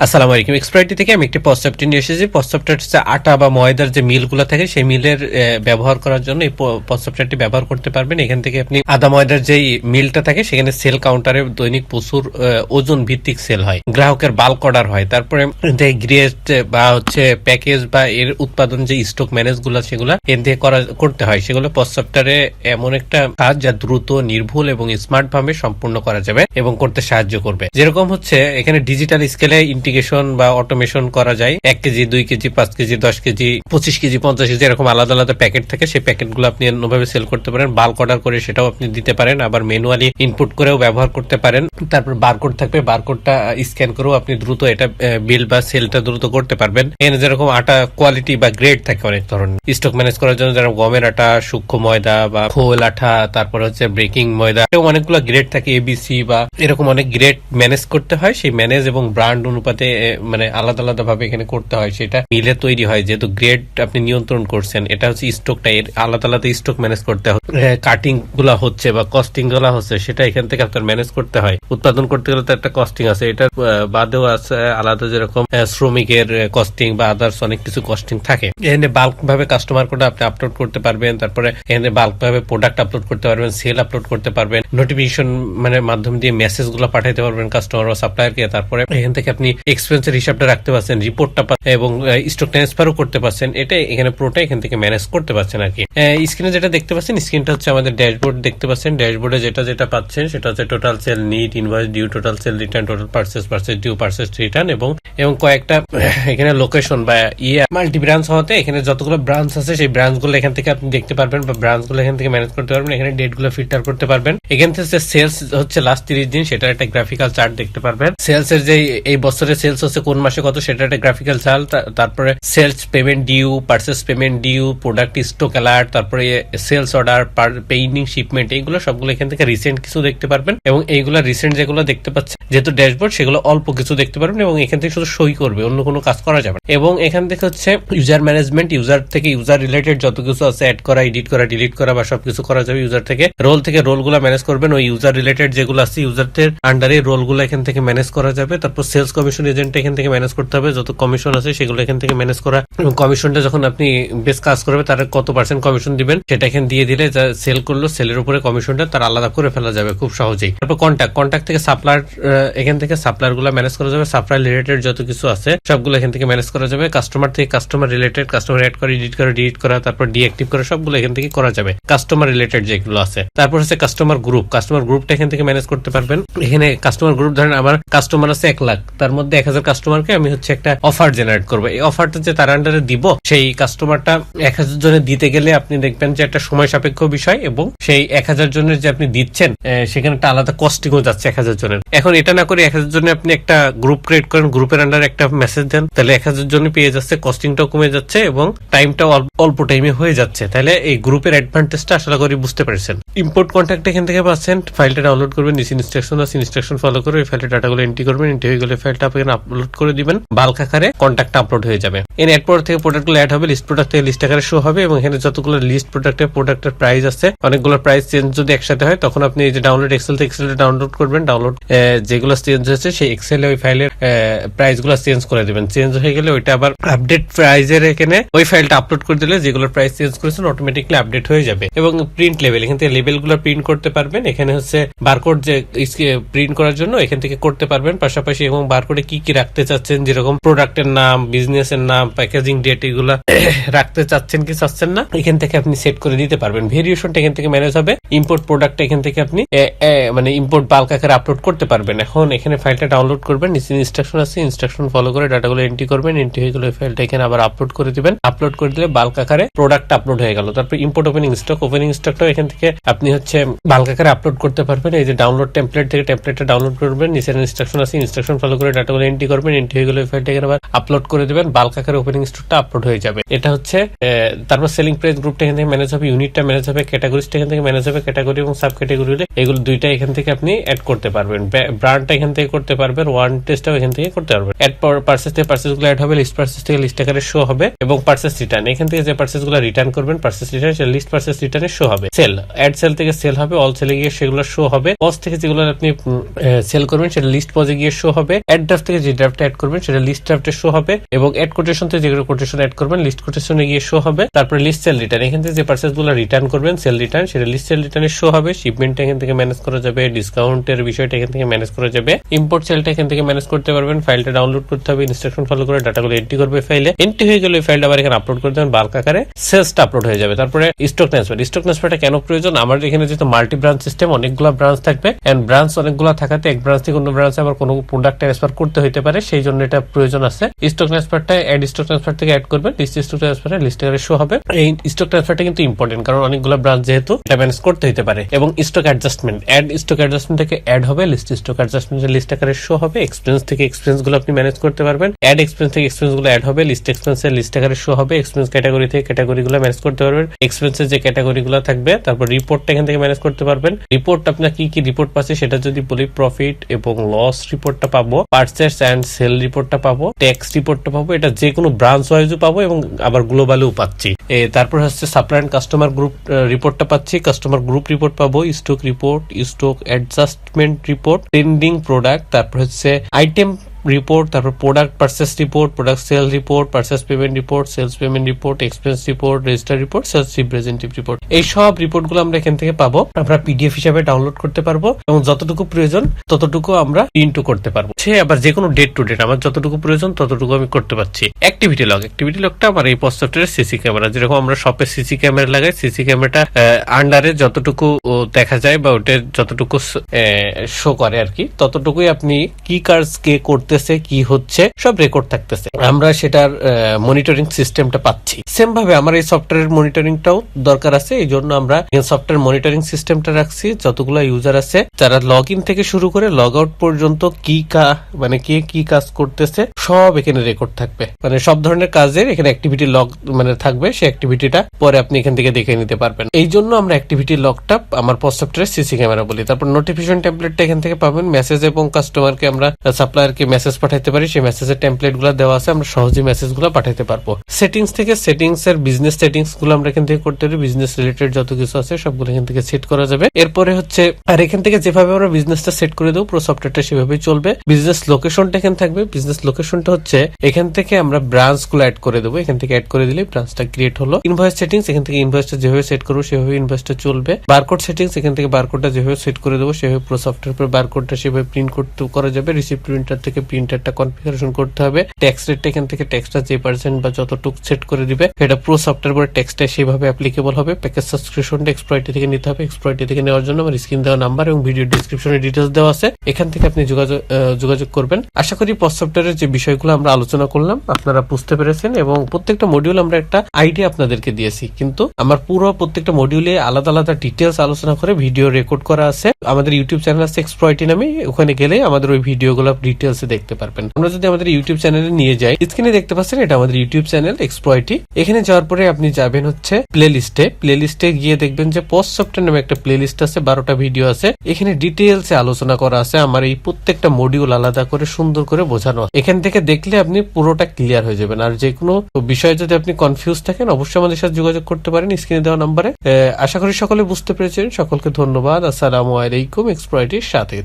আসসালামু আলাইকুম। এক্সপ্রাইটি থেকে আমি একটি প্রস্তাবটি নিয়ে এসেছি। প্রস্তাবটা হচ্ছে আটা বা ময়দার যে মিলগুলো থাকে, সেই মিলের ব্যবহার করার জন্য এই প্রস্তাবটি ব্যবহার করতে পারবেন। এখান থেকে আপনি আদা ময়দার যেই মিলটা থাকে, সেখানে সেল কাউন্টারে দৈনিক প্রচুর ওজন ভিত্তিক সেল হয়। গ্রাহকের বাল্ক অর্ডার হয়। তারপরে গ্রেড বা হচ্ছে প্যাকেজ বা এর উৎপাদন যে স্টক ম্যানেজগুলো সেগুলো এন থেকে করা, করতে হয়। সেগুলো প্রস্তাবটারে এমন একটা কাজ যা দ্রুত, নির্ভুল এবং স্মার্ট ভাবে সম্পূর্ণ করা যাবে এবং করতে সাহায্য করবে। যেরকম হচ্ছে, এখানে ডিজিটাল স্কেলে ইন্টিগ্রেশন বা অটোমেশন করা যায়। এক কেজি, দুই কেজি, পাঁচ কেজি, দশ কেজি, পঁচিশ কেজি, পঞ্চাশ কেজি, এরকম আলাদা আলাদা প্যাকেট থাকে। সেই প্যাকেটগুলো আপনি অন্যভাবে সেল করতে পারেন। বাল্ক অর্ডার করে সেটাও আপনি দিতে পারেন। আবার ম্যানুয়ালি ইনপুট করেও ব্যবহার করতে পারেন। তারপর বারকোড থাকবে। বারকোডটা স্ক্যান করেও আপনি দ্রুত এটা বিল বা সেলটা দ্রুত করতে পারবেন। এখানে যেরকম আটা কোয়ালিটি বা গ্রেড থাকে অনেক ধরনের। স্টক ম্যানেজ করার জন্য যেরকম গমের আটা, সূক্ষ্ম ময়দা বা খোল আঠা, তারপর হচ্ছে ব্রেকিং ময়দা, এরকম অনেকগুলো গ্রেড থাকে। এবিসি বা এরকম অনেক গ্রেড ম্যানেজ করতে হয়। সেই ম্যানেজ এবং ব্র্যান্ড অনুপাতে এ, মানে আলাদা আলাদা ভাবে এখানে করতে হয় সেটা মিলে তৈরি হয় যেহেতু গ্রেড আপনি নিয়ন্ত্রণ করছেন এটা হচ্ছে স্টকটা এর আলাদা আলাদা স্টক ম্যানেজ করতে হয়। কাটিংগুলা হচ্ছে বা কস্টিংগুলা হচ্ছে সেটা এখান থেকে আপনার ম্যানেজ করতে হয়। উৎপাদন করতে গেলে তো একটা কস্টিং আছে আহ, বাদেও আছে আলাদা যেরকম শ্রমিকের কস্টিং বা আদার্স অনেক কিছু কস্টিং থাকে। এখানে বাল্ক ভাবে কাস্টমার কোড আপনি আপলোড করতে পারবেন তারপরে এখানে বাল্ক ভাবে প্রোডাক্ট আপলোড করতে পারবেন সেল আপলোড করতে পারবেন নোটিফিকেশন মানে মাধ্যম দিয়ে মেসেজগুলো পাঠাতে পারবেন কাস্টমার বা সাপ্লায়ারকে তারপরে এখান থেকে আপনি এক্সপেন্সের হিসাবটা রাখতে পারছেন রিপোর্টটা এবং স্টক ট্রান্সফারও করতে পারছেন। এটা এখানে পুরোটা এখান থেকে ম্যানেজ করতে পারছেন আর কি। স্ক্রিনে যেটা দেখতে পাচ্ছেন স্ক্রিনটা হচ্ছে আমাদের ড্যাশবোর্ড দেখতে পাচ্ছেন। ড্যাশবোর্ডে যেটা যেটা পাচ্ছেন, সেটা হচ্ছে total sale net invoice due total sale return total purchase purchase due purchase return এবং এবং কয়েকটা, এখানে লোকেশন বা ইয়ে মাল্টি ব্রাঞ্চ হওয়াতে এখানে যতগুলো ব্রাঞ্চ আছে, সেই ব্রাঞ্চগুলো এখান থেকে আপনি দেখতে পারবেন বা ব্রাঞ্চগুলো এখান থেকে ম্যানেজ করতে পারবেন। এখানে ডেটগুলো ফিল্টার করতে পারবেন। এখান থেকে সেলস হচ্ছে লাস্ট তিরিশ দিন, সেটার একটা গ্রাফিক্যাল চার্ট দেখতে পারবেন। সেলস এর যে এই বছরের সেলস হচ্ছে কোন মাসে কত, সেটা একটা গ্রাফিক্যাল চার্ট তারপরে sales payment due purchase payment due product stock alert তারপরে সেলস অর্ডার পেইন্টিং শিপমেন্ট এইগুলো সবগুলো এখান থেকে রিসেন্ট কিছু দেখতে পারবেন এবং এইগুলো রিসেন্ট যেগুলো দেখতে পাচ্ছেন, যেহেতু ড্যাশবোর্ড সেগুলো অল্প কিছু দেখতে পারবেন এবং এখান থেকে শুধু সই করবে, অন্য কোনো কাজ করা যাবে এবং এখান থেকে হচ্ছে ইউজার ম্যানেজমেন্ট ইউজার থেকে ইউজার রিলেটেড যত কিছু আছে অ্যাড করা এডিট করা ডিলিট করা বা সবকিছু করা যাবে ইউজার থেকে রোল থেকে রোলগুলো ম্যানেজ করবেন, ওই ইউজার রিলেটেড যেগুলো আছে ইউজারদের আন্ডারে রোলগুলো এখান থেকে ম্যানেজ করা যাবে, তারপর সেলস কমিশন এজেন্ট এখান থেকে ম্যানেজ করতে হবে। যত কমিশন আছে, সেগুলো এখান থেকে ম্যানেজ করা। এবং কমিশনটা যখন আপনি বেশ কাজ করবে, তার কত পার্সেন্ট কমিশন দিবেন, সেটা এখানে দিয়ে দিলে যা সেল করল সেলের উপরে কমিশনটা তার আলাদা করে ফেলা যাবে খুব সহজেই। তারপর কন্ট্যাক্ট কন্ট্যাক্ট থেকে সাপ্লায়ার এখান থেকে সাপ্লায়ারগুলো ম্যানেজ করা যাবে। সাপ্লায়ার রিলেটেড যত কিছু আছে, সবগুলো এখান থেকে ম্যানেজ করা যাবে। কাস্টমার থেকে কাস্টমার রিলেটেড কাস্টমার অ্যাড করে এডিট করা ডিলিট করা, তারপর ডিঅ্যাক্টিভ করা, সবগুলো এখান থেকে করা যাবে। কাস্টমার রিলেটেড যেগুলো আছে। তারপর হচ্ছে কাস্টমার গ্রুপ কাস্টমার গ্রুপটা এখান থেকে ম্যানেজ করতে পারবেন। এখানে কাস্টমার গ্রুপ ধরেন, আমার কাস্টমার আছে এক লাখ। তার মধ্যে এক হাজার কাস্টমারকে আমি হচ্ছে একটা অফার জেনারেট করব। এই অফারটা যে তার আন্ডারে দিব, সেই কাস্টমারটা এক হাজার জনের দিতে গেলে আপনি দেখবেন যে একটা সময় সাপেক্ষ বিষয় এবং সেই এক হাজার জনের যে আপনি দিচ্ছেন সেখানে একটা আলাদা কস্টিংও যাচ্ছে এক হাজার জনের। এখন এটা না করে এক হাজার জন্য আপনি একটা গ্রুপ ক্রিয়েট করেন গ্রুপের আন্ডারে একটা মেসেজ দেন, তাহলে এক হাজার জন পেয়ে যাচ্ছে কস্টিংটাও কমে যাচ্ছে এবং টাইমটা অল্প টাইমে হয়ে যাচ্ছে। তাহলে এই গ্রুপের অ্যাডভান্টেজটা আশা করি বুঝতে পারছেন। ইম্পোর্ট কন্ট্যাক্ট এখান থেকে পাচ্ছেন ফাইলটা ডাউনলোড করবেন, নিচে ইনস্ট্রাকশন আছে ইনস্ট্রাকশন ফলো করে ওই ডাটাগুলো এন্ট্রি করবেন এন্ট্রি হয়ে গেলে ফাইলটা আপনি আপলোড করে দিবেন। বাল্ক আকারে কন্ট্যাক্ট আপলোড হয়ে যাবে। এর এরপর থেকে প্রোডাক্টগুলো অ্যাড হবে লিস্ট প্রোডাক্ট থেকে লিস্ট আকারে শো হবে এবং এখানে যতগুলো লিস্ট প্রোডাক্টের প্রোডাক্টের প্রাইস আছে, অনেকগুলো প্রাইস চেঞ্জ যদি একসাথে হয়, তখন আপনি এই যে ডাউনলোড এক্সেল থেকে এক্সেল ডাউনলোড করবেন ডাউনলোড যেগুলো চেঞ্জ হয়েছে, সেই এক্সেলে ওই ফাইলের প্রাইসগুলো চেঞ্জ করে দিবেন। চেঞ্জ হয়ে গেলে ওইটা আবার আপডেট প্রাইজের এখানে ওই ফাইলটা আপলোড করে দিলে যেগুলো প্রাইস চেঞ্জ করেছেন অটোমেটিকলি আপডেট হয়ে যাবে। এবং প্রিন্ট লেভেল এখান থেকে লেভেলগুলো প্রিন্ট করতে পারবেন। এখানে হচ্ছে বারকোড যে প্রিন্ট করার জন্য এখান থেকে করতে পারবেন। পাশাপাশি এবং বারকোডে কি কি কি রাখতে চাচ্ছেন? যেরকম প্রোডাক্টের নাম বিজনেসের নাম প্যাকেজিং ডেট এগুলা রাখতে চাচ্ছেন কি চাচ্ছেন না? এখান থেকে আপনি সেট করে দিতে পারবেন। ভেরিয়েশনটা এখান থেকে ম্যানেজ হবে। ইম্পোর্ট প্রোডাক্ট এখান থেকে আপনি মানে ইম্পোর্ট বাল্ক আকারে আপলোড করতে পারবেন। এখন এখানে ফাইলটা ডাউনলোড করবেন। নিচে ইনস্ট্রাকশন আছে। ইনস্ট্রাকশন ফলো করে ডাটাগুলো এন্ট্রি করবেন। এন্ট্রি হয়ে গেলে ফাইলটা এখানে আবার আপলোড করে দিবেন। আপলোড করে দিলে বাল্ক আকারে প্রোডাক্ট আপলোড হয়ে গেল। তারপর ইম্পোর্ট ওপেনিং স্টক ওপেনিং স্টকটাও এখান থেকে আপনি হচ্ছে বাল্ক আকারে আপলোড করতে পারবেন। এই যে ডাউনলোড টেমপ্লেট থেকে টেমপ্লেটটা ডাউনলোড করবেন। নিচের ইনস্ট্রাকশন আছে। ইনস্ট্রাকশন ফলো করে ডাটাগুলো এন্ট্রি করবেন এন্ট্রি হয়ে গেলে ওই ফাইলটা আবার আপলোড করে দিবেন। বাল্ক আকারে ওপেনিং স্টকটা আপলোড হয়ে যাবে। এটা হচ্ছে তারপর সেলিং প্রাইস গ্রুপটা এখান থেকে ম্যানেজ হবে ইউনিটটা ম্যানেজ হবে ক্যাটাগরিজটা এখান থেকে ম্যানেজ হবে ক্যাটাগরি এবং সাব ক্যাটাগরি এগুলো দুইটা এখান থেকে আপনি অ্যাড করতে পারবেন। ব্র্যান্ডটা এখান থেকে করতে পারবেন ওয়ান টেস্টটাও এখান থেকে করতে পারবেন। অ্যাড পার্সেস থেকে পার্সেসগুলো অ্যাড হবে লিস্ট পার্সেস থেকে লিস্ট আকারে শো হবে এবং পার্সেস রিটার্ন এখান থেকে যে পার্সেসগুলো রিটার্ন করবেন পার্সেস রিটার্ন সেটা লিস্ট পার্সেস রিটার্নে শো হবে। সেল অ্যাড সেল থেকে সেল হবে অল সেলে গিয়ে সেগুলো শো হবে। পজ থেকে যেগুলো আপনি সেল করবেন, সেটা লিস্ট পজে গিয়ে শো হবে। অ্যাড ড্রাফট থেকে যে ড্রাফট অ্যাড করবেন, সেটা লিস্ট ড্রাফটে শো হবে এবং অ্যাড কোটেশন থেকে যেগুলো কোটেশন অ্যাড করবেন লিস্ট কোটেশনে গিয়ে শো হবে। তারপরে লিস্ট সেল রিটার্ন এখান থেকে যে পার্সেসগুলো রিটার্ন করবেন সেল রিটার্ন সেটা লিস্ট সেল রিটার্নে শো হবে। শিপমেন্ট এখান থেকে ম্যানেজ করা যাবে ডিসকাউন্টের বিষয়টা এখান থেকে ম্যানেজ করা যাবে। ইম্পোর্ট সেলটা এখান থেকে ম্যানেজ করতে পারবেন ফাইলটা ডাউনলোড করতে হবে ইনস্ট্রাকশন ফলো করে ডাটাগুলো এন্ট্রি করবে ফাইলে এন্ট্রি হয়ে গেলে ফাইলটা আবার এখানে আপলোড করে দেবেন বাল্ক আকারে সেলসটা আপলোড হয়ে যাবে। তারপরে স্টক ট্রান্সফার স্টক ট্রান্সফারটা কেন প্রয়োজন? আমার এখানে যেহেতু মাল্টি ব্রাঞ্চ সিস্টেম অনেকগুলো ব্রাঞ্চ থাকবে। এন্ড ব্রাঞ্চ অনেকগুলো থাকাতে এক ব্রাঞ্চ থেকে অন্য ব্রাঞ্চে আবার কোনো প্রোডাক্ট ট্রান্সফার করতে হতে পারে, সেই জন্য এটা প্রয়োজন আছে। স্টক ট্রান্সফারটা অ্যাড স্টক ট্রান্সফার থেকে অ্যাড করবেন লিস্ট স্টক ট্রান্সফারে লিস্টে শো হবে। এই স্টক ট্রান্সফারটা কিন্তু ইম্পর্টেন্ট কারণ অনেকগুলো ব্রাঞ্চ যেহেতু এটা ম্যানেজ করতে হতে পারে। এবং stock adjustment add stock adjustment থেকে অ্যাড হবে লিস্ট স্টক অ্যাডজাস্টমেন্টের লিস্ট আকারে শো হবে এক্সপেন্স থেকে এক্সপেন্সগুলো আপনি ম্যানেজ করতে পারবেন। অ্যাড এক্সপেন্স থেকে এক্সপেন্সগুলো অ্যাড হবে লিস্ট এক্সপেন্সের লিস্ট আকারে শো হবে এক্সপেন্স ক্যাটাগরি থেকে ক্যাটাগরি গুলো ম্যানেজ করতে পারবেন। এক্সপেন্সের যে ক্যাটাগরি গুলো থাকবে, তারপর রিপোর্টটা এখান থেকে ম্যানেজ করতে পারবেন। রিপোর্ট আপনার কি কি রিপোর্ট পাচ্ছে সেটা যদি বলি প্রফিট এবং লস রিপোর্টটা পাবো। পার্চেস অ্যান্ড সেল রিপোর্টটা পাবো ট্যাক্স রিপোর্টটা পাবো, এটা যে কোনো ব্রাঞ্চ ওয়াইজও পাবো এবং আবার গ্লোবালেও পাচ্ছি। তারপর হচ্ছে সাপ্লাই অ্যান্ড কাস্টমার গ্রুপ রিপোর্টটা পাচ্ছি কাস্টমার গ্রুপ রিপোর্ট পাবো stock report stock adjustment report trending product তারপর হচ্ছে আইটেম রিপোর্ট তারপর product purchase report product sale report purchase payment report sales payment report expense report register report sales representative report এই সব রিপোর্টগুলো আমরা এখান থেকে পাবো। আমরা পিডিএফ হিসাবে ডাউনলোড করতে পারব এবং যতটুকু প্রয়োজন, ততটুকু আমরা প্রিন্টও করতে পারব। সে আবার যে কোনো ডেট টু ডেট আমার যতটুকু প্রয়োজন, ততটুকু আমি করতে পারছি। অ্যাক্টিভিটি লগ অ্যাক্টিভিটি লগটা আমার এই সফটওয়্যারের সিসি ক্যামেরা যেরকম আমরা শপে সিসি ক্যামেরা লাগাই সিসি ক্যামেরাটা আন্ডারে যতটুকু দেখা যায় বা ওটা যতটুকু শো করে আর কি, ততটুকুই আপনি কি কাজ কে করতেছে কি হচ্ছে, সব রেকর্ড থাকতেছে। আমরা সেটার মনিটরিং সিস্টেমটা পাচ্ছি। সেম ভাবে আমার এই সফটওয়্যার মনিটরিংটাও দরকার আছে, এই জন্য আমরা সফটওয়্যার মনিটরিং সিস্টেমটা রাখছি। যতগুলো ইউজার আছে, যারা লগ ইন থেকে শুরু করে লগ আউট পর্যন্ত কি কা মানে কে কি কাজ করতেছে, সব এখানে রেকর্ড থাকবে। মানে সব ধরনের কাজের এখানে অ্যাক্টিভিটি লগ মানে থাকবে, সেই অ্যাক্টিভিটিটা পরে আপনি এখান থেকে দেখে নিতে পারবেন। এই জন্য আমরা অ্যাক্টিভিটি লগটা আমার পোস্ট সফটওয়্যার সিসি ক্যামেরা বলি। তারপর নোটিফিকেশন টেমপ্লেটটা এখান থেকে পাবেন। মেসেজ এবং কাস্টমারকে আমরা সাপ্লায়ারকে মেসেজ পাঠাইতে পারি, সেই মেসেজের টেমপ্লেটগুলো দেওয়া আছে, আমরা সহজেই মেসেজগুলো পাঠাইতে পারব। সেটিংস থেকে সেটিংস এর বিজনেস সেটিংসগুলো আমরা এখান থেকে করতে পারি বিজনেস রিলেটেড যত কিছু আছে সবগুলো এখান থেকে সেট করা যাবে। এরপরে হচ্ছে, আর এখান থেকে যেভাবে আমরা বিজনেসটা সেট করে দেবো, পুরো সফটওয়্যারটা সেভাবেই চলবে। বিজনেস লোকেশনটা এখানে থাকবে। বিজনেস লোকেশনটা হচ্ছে, এখান থেকে আমরা ব্রাঞ্চগুলো অ্যাড করে দেবো। এখান থেকে অ্যাড করে দিলে ব্রাঞ্চটা ক্রিয়েট হলো। ইনভয়েস সেটিংস এখান থেকে ইনভয়েসটা যেভাবে সেট করব সেভাবে ইনভয়েসটা চলবে। বারকোড সেটিংস এখান থেকে বারকোডটা যেভাবে সেট করে দেবো, সেভাবে পুরো সফটওয়্যার বারকোডটা সেভাবে প্রিন্ট করতে করা যাবে। রিসিপ্ট প্রিন্টার থেকে প্রিন্টারটা কনফিগারেশন করতে হবে। ট্যাক্স রেটটা এখান থেকে ট্যাক্সটা যে পার্সেন্ট বা যতটুকু সেট করে দিবে এটা প্রো সফটওয়্যার পরে ট্যাক্সটা সেভাবে অ্যাপ্লিকেবল হবে। প্যাকেজ সাবস্ক্রিপশনটা এক্সপ্লয়টি থেকে নিতে হবে। এক্সপ্লয়টি থেকে নেওয়ার জন্য আমার স্ক্রিন দেওয়া নাম্বার এবং ভিডিও ডিসক্রিপশনে ডিটেলস দেওয়া আছে। এখান থেকে আপনি যোগাযোগ যোগাযোগ করবেন। আশা করি পোস্ট সফটওয়্যারের যে বিষয়গুলো আমরা আলোচনা করলাম, আপনারা বুঝতে পেরেছেন এবং প্রত্যেকটা মডিউল আমরা একটা আইডিয়া আপনাদেরকে দিয়েছি। কিন্তু আমার পুরো প্রত্যেকটা মডিউলে আলাদা আলাদা ডিটেলস আলোচনা করে ভিডিও রেকর্ড করা আছে। আমাদের ইউটিউব চ্যানেল আছে এক্সপ্লয়টি নামে। ওখানে গেলে আমাদের ওই ভিডিওগুলো ডিটেলস দেখতে পারবেন। আমরা যদি আমাদের ইউটিউব চ্যানেলে নিয়ে যাই স্ক্রিনে দেখতে পাচ্ছেন, এটা আমাদের ইউটিউব চ্যানেল এক্সপ্লয়টি এখানে যাওয়ার পরে আপনি যাবেন হচ্ছে প্লে লিস্টে প্লে লিস্টে গিয়ে দেখবেন যে পোস্ট সফটওয়্যার নামে একটা প্লে লিস্ট আছে, বারোটা ভিডিও আছে। এখানে ডিটেলস আলোচনা করা আছে, আমার এই প্রত্যেকটা মডিউল আলাদা করে, সুন্দর করে বোঝানো। এখান থেকে দেখলে আপনি পুরোটা ক্লিয়ার হয়ে যাবেন। আর যে কোনো বিষয়ে যদি আপনি কনফিউজ থাকেন, অবশ্যই আমাদের সাথে যোগাযোগ করতে পারেন স্ক্রিনে দেওয়া নাম্বারে আশা করি সকলে বুঝতে পেরেছেন। সকলকে ধন্যবাদ। আসসালামু আলাইকুম এক্সপ্লয়টির সাথে।